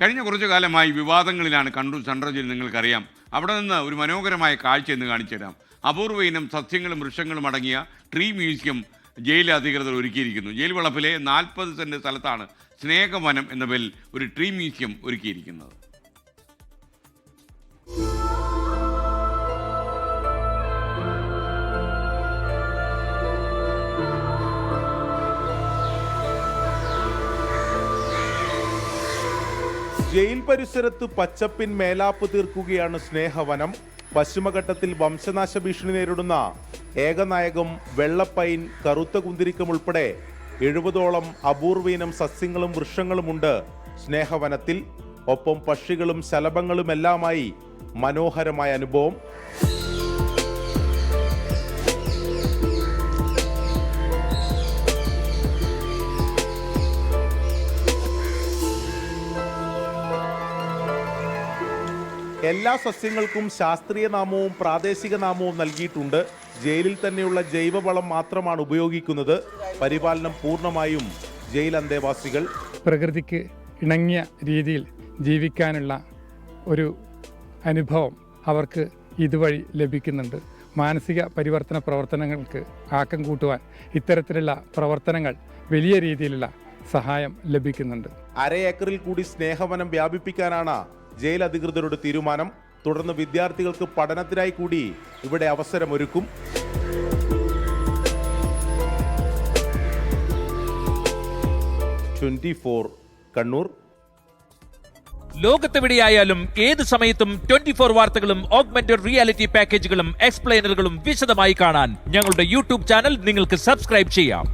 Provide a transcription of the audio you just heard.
കഴിഞ്ഞ കുറച്ചു കാലമായി വിവാദങ്ങളിലാണ് കണ്ണൂർ സെൻട്രൽ നിങ്ങൾക്കറിയാം. അവിടെ നിന്ന് ഒരു മനോഹരമായ കാഴ്ച എന്ന് കാണിച്ചു തരാം അപൂർവ ഇനം സസ്യങ്ങളും വൃക്ഷങ്ങളും അടങ്ങിയ ട്രീ മ്യൂസിയം ജയിൽ അധികൃതർ ഒരുക്കിയിരിക്കുന്നു. ജയിൽ വളപ്പിലെ നാൽപ്പത് സെന്റ് സ്ഥലത്താണ് സ്നേഹവനം എന്ന പേരിൽ ഒരു ട്രീ മ്യൂസിയം ഒരുക്കിയിരിക്കുന്നത്. ജയിൽ പരിസരത്ത് പച്ചപ്പിൻ മേലാപ്പ് തീർക്കുകയാണ് സ്നേഹവനം. പശ്ചിമഘട്ടത്തിൽ വംശനാശ ഭീഷണി നേരിടുന്ന ഏകനായകം വെള്ളപ്പൈൻ കറുത്ത കുന്തിരിക്കം ഉൾപ്പെടെ എഴുപതോളം അപൂർവീനം സസ്യങ്ങളും വൃക്ഷങ്ങളുമുണ്ട് സ്നേഹവനത്തിൽ. ഒപ്പം പക്ഷികളും ശലഭങ്ങളുമെല്ലാമായി മനോഹരമായ അനുഭവം. എല്ലാ സസ്യങ്ങൾക്കും ശാസ്ത്രീയ നാമവും പ്രാദേശിക നാമവും നൽകിയിട്ടുണ്ട്. ജയിലിൽ തന്നെയുള്ള ജൈവവളം മാത്രമാണ് ഉപയോഗിക്കുന്നത്. പരിപാലനം പൂർണമായും ജയിൽ അന്തേവാസികൾ. പ്രകൃതിക്ക് ഇണങ്ങിയ രീതിയിൽ ജീവിക്കാനുള്ള ഒരു അനുഭവം അവർക്ക് ഇതുവഴി ലഭിക്കുന്നുണ്ട്. മാനസിക പരിവർത്തന പ്രവർത്തനങ്ങൾക്ക് ആക്കം കൂട്ടുവാൻ ഇത്തരത്തിലുള്ള പ്രവർത്തനങ്ങൾ വലിയ രീതിയിലുള്ള സഹായം ലഭിക്കുന്നുണ്ട്. അര ഏക്കറിൽ കൂടി സ്നേഹവനം വ്യാപിപ്പിക്കാനാണ് ജയിൽ അധികൃതരുടെ തീരുമാനം തുടർന്ന് വിദ്യാർത്ഥികൾക്ക് പഠനത്തിനായി കൂടി ഇവിടെ അവസരമൊരുക്കും. Twenty four Kannur. ലോകത്തെവിടെയായാലും ഏത് സമയത്തും ട്വന്റി ഫോർ വാർത്തകളും ഓഗ്മെന്റഡ് റിയാലിറ്റി പാക്കേജുകളും എക്സ്പ്ലെയിനറുകളും വിശദമായി കാണാൻ ഞങ്ങളുടെ യൂട്യൂബ് ചാനൽ നിങ്ങൾക്ക് സബ്സ്ക്രൈബ് ചെയ്യാം.